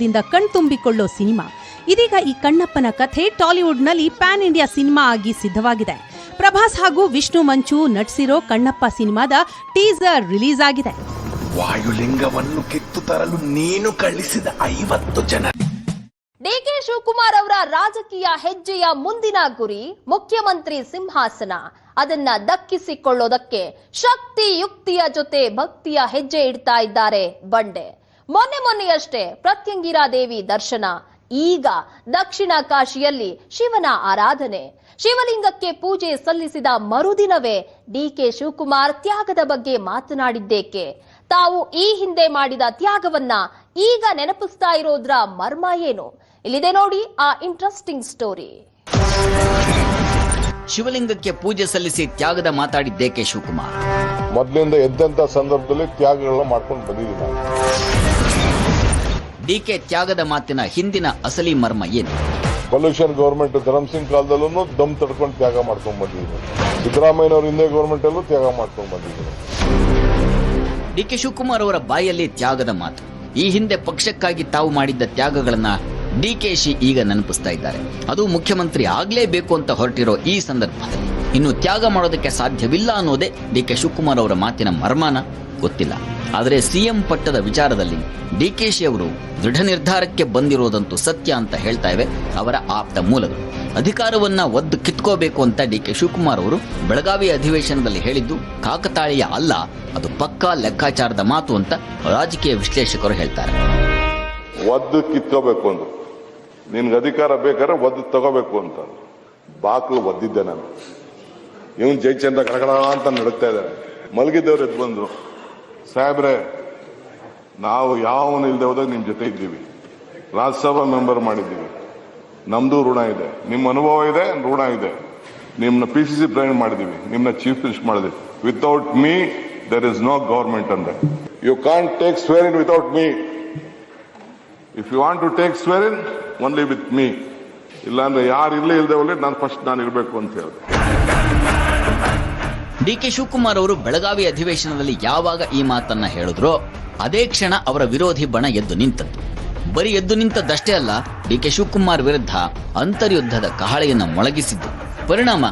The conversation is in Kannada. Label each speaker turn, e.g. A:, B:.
A: ಆವೇಶದಿಂದ ಕಣ್ತುಂಬಿಕೊಳ್ಳೋ ಸಿನಿಮಾ. ಇದೀಗ ಈ ಕಣ್ಣಪ್ಪನ ಕಥೆ ಟಾಲಿವುಡ್ನಲ್ಲಿ ಪ್ಯಾನ್ ಇಂಡಿಯಾ ಸಿನಿಮಾ ಆಗಿ ಸಿದ್ಧವಾಗಿದೆ. ಪ್ರಭಾಸ್ ಹಾಗೂ ವಿಷ್ಣು ಮಂಚು ನಟಿಸಿರೋ ಕಣ್ಣಪ್ಪ ಸಿನಿಮಾದ ಟೀಸರ್ ರಿಲೀಸ್ ಆಗಿದೆ.
B: ವಾಯುಲಿಂಗವನ್ನು ಕಿತ್ತು ತರಲು ನೀನು ಕಳಿಸಿದ ಐವತ್ತು ಜನ.
C: ಡಿಕೆ ಶಿವಕುಮಾರ್ ಅವರ ರಾಜಕೀಯ ಹೆಜ್ಜೆಯ ಮುಂದಿನ ಗುರಿ ಮುಖ್ಯಮಂತ್ರಿ ಸಿಂಹಾಸನ. ಅದನ್ನ ದಕ್ಕಿಸಿಕೊಳ್ಳೋದಕ್ಕೆ ಶಕ್ತಿ ಯುಕ್ತಿಯ ಜೊತೆ ಭಕ್ತಿಯ ಹೆಜ್ಜೆ ಇಡ್ತಾ ಇದ್ದಾರೆ ಬಂಡೆ. ಮೊನ್ನೆ ಮೊನ್ನೆಯಷ್ಟೇ ಪ್ರತ್ಯಂಗಿರಾ ದೇವಿ ದರ್ಶನ, ಈಗ ದಕ್ಷಿಣ ಕಾಶಿಯಲ್ಲಿ ಶಿವನ ಆರಾಧನೆ. ಶಿವಲಿಂಗಕ್ಕೆ ಪೂಜೆ ಸಲ್ಲಿಸಿದ ಮರುದಿನವೇ ಡಿ ಕೆ ಶಿವಕುಮಾರ್ ತ್ಯಾಗದ ಬಗ್ಗೆ ಮಾತನಾಡಿದ್ದೇಕೆ? ತಾವು ಈ ಹಿಂದೆ ಮಾಡಿದ ತ್ಯಾಗವನ್ನ ಈಗ ನೆನಪಿಸ್ತಾ ಇರೋದ್ರ ಮರ್ಮ ಏನು? ಇಲ್ಲಿದೆ ನೋಡಿ ಆ ಇಂಟ್ರೆಸ್ಟಿಂಗ್ ಸ್ಟೋರಿ.
D: ಶಿವಲಿಂಗಕ್ಕೆ ಪೂಜೆ ಸಲ್ಲಿಸಿ ತ್ಯಾಗದ ಮಾತಾಡಿದ್ದೇಕೆ ಶಿವಕುಮಾರ್?
E: ಮೊದಲಿಂದ ಎದ್ದಂತ ಸಂದರ್ಭದಲ್ಲಿ ತ್ಯಾಗಗಳನ್ನ ಮಾಡ್ಕೊಂಡು ಬಂದಿದ್ದೀನಿ
D: ಡಿಕೆ ತ್ಯಾಗದ ಮಾತಿನ ಹಿಂದಿನ ಅಸಲಿ ಮರ್ಮ ಏನು?
E: ಪೊಲ್ಯೂಷನ್ ಗೌರ್ಮೆಂಟ್ ಧರ್ಮಸಿಂಗ್ ಸಿಂಗ್ ಕಾಲದಲ್ಲೂ ದಮ್ ತಡ್ಕೊಂಡು ತ್ಯಾಗ ಮಾಡ್ಕೊಂಡು ಬಂದಿದ್ದೀನಿ. ಸಿದ್ದರಾಮಯ್ಯನವ್ರ ಹಿಂದೆ ಗೌರ್ಮೆಂಟ್ ಅಲ್ಲೂ ತ್ಯಾಗ ಮಾಡ್ಕೊಂಡು ಬಂದಿದ್ದೀನಿ.
D: ಡಿಕೆ ಶಿವಕುಮಾರ್ ಅವರ ಬಾಯಲ್ಲಿ ತ್ಯಾಗದ ಮಾತು. ಈ ಹಿಂದೆ ಪಕ್ಷಕ್ಕಾಗಿ ತಾವು ಮಾಡಿದ್ದ ತ್ಯಾಗಗಳನ್ನ ಡಿಕೆಶಿ ಈಗ ನೆನಪಿಸ್ತಾ ಇದ್ದಾರೆ. ಅದು ಮುಖ್ಯಮಂತ್ರಿ ಆಗ್ಲೇಬೇಕು ಅಂತ ಹೊರಟಿರೋ ಈ ಸಂದರ್ಭದಲ್ಲಿ. ಇನ್ನು ತ್ಯಾಗ ಮಾಡೋದಕ್ಕೆ ಸಾಧ್ಯವಿಲ್ಲ ಅನ್ನೋದೇ ಡಿಕೆ ಶಿವಕುಮಾರ್ ಅವರ ಮಾತಿನ ಮರ್ಮಾನ, ಗೊತ್ತಿಲ್ಲ. ಆದರೆ ಸಿಎಂ ಪಟ್ಟದ ವಿಚಾರದಲ್ಲಿ ಡಿಕೆಶಿ ಅವರು ದೃಢ ನಿರ್ಧಾರಕ್ಕೆ ಬಂದಿರೋದಂತೂ ಸತ್ಯ ಅಂತ ಹೇಳ್ತಾ ಇವೆ ಅವರ ಆಪ್ತ ಮೂಲಗಳು. ಅಧಿಕಾರವನ್ನ ಒದ್ದು ಕಿತ್ಕೋಬೇಕು ಅಂತ ಡಿಕೆ ಶಿವಕುಮಾರ್ ಅವರು ಬೆಳಗಾವಿ ಅಧಿವೇಶನದಲ್ಲಿ ಹೇಳಿದ್ದು, ಕಾಕತಾಳೀಯ ಅಲ್ಲ, ಅದು ಪಕ್ಕಾ ಲೆಕ್ಕಾಚಾರದ ಮಾತು ಅಂತ ರಾಜಕೀಯ ವಿಶ್ಲೇಷಕರು ಹೇಳ್ತಾರೆ.
E: ಒದ್ದು ಕಿತ್ಕೋಬೇಕು ನಿನ್ಗೆ ಅಧಿಕಾರ ಬೇಕಾದ್ರೆ ಒದ್ದು ತಗೋಬೇಕು ಅಂತ. ಬಾಕ್ಲು ಒದ್ದಿದ್ದೆ ನಾನು. ಇವನ್ ಜೈಚಂದ ಕಡಗಡ ಅಂತ ನಡುತ್ತಾ ಇದ್ದಾರೆ ಮಲಗಿದ್ದವ್ರು ಎದ್ದು ಬಂದ್ರು. ಸಾಹೇಬ್ರೆ, ನಾವು ಯಾವನು ಇಲ್ದೆ ಹೋದಾಗ ನಿಮ್ ಜೊತೆ ಇದ್ದೀವಿ. ರಾಜ್ಯಸಭಾ ಮೆಂಬರ್ ಮಾಡಿದ್ದೀವಿ. ನಮ್ದು ಋಣ ಇದೆ. ನಿಮ್ಮ ಅನುಭವ ಇದೆ, ಋಣ ಇದೆ. ನಿಮ್ನ ಪಿ ಸಿ ಸಿ ಪ್ರೆಸಿಡೆಂಟ್ ಮಾಡಿದೀವಿ ನಿಮ್ನ ಚೀಫ್ ಮಿನಿಸ್ಟರ್ ಮಾಡಿದ್ವಿ without me there is no government ಅಂದ್ರೆ you can't take swear in without me if you want to take swear in only with me ಇಲ್ಲಾಂದ್ರೆ ಯಾರು ಇಲ್ಲೇ ಇಲ್ಲದೆ ನಾನು ಫಸ್ಟ್ ನಾನು ಇರಬೇಕು ಅಂತ ಹೇಳಿದೆ.
D: ಡಿಕೆ ಶಿವಕುಮಾರ್ ಅವರು ಬೆಳಗಾವಿ ಅಧಿವೇಶನದಲ್ಲಿ ಯಾವಾಗ ಈ ಮಾತನ್ನ ಹೇಳಿದ್ರೋ, ಅದೇ ಕ್ಷಣ ಅವರ ವಿರೋಧಿ ಬಣ ಎದ್ದು ನಿಂತದ್ದು. ಬರೀ ಎದ್ದು ನಿಂತದ್ದಷ್ಟೇ ಅಲ್ಲ, ಡಿ ಕೆ ಶಿವಕುಮಾರ್ ವಿರುದ್ಧ ಅಂತರ್ಯುದ್ಧದ ಕಹಳೆಯನ್ನು ಮೊಳಗಿಸಿದ್ದು. ಪರಿಣಾಮ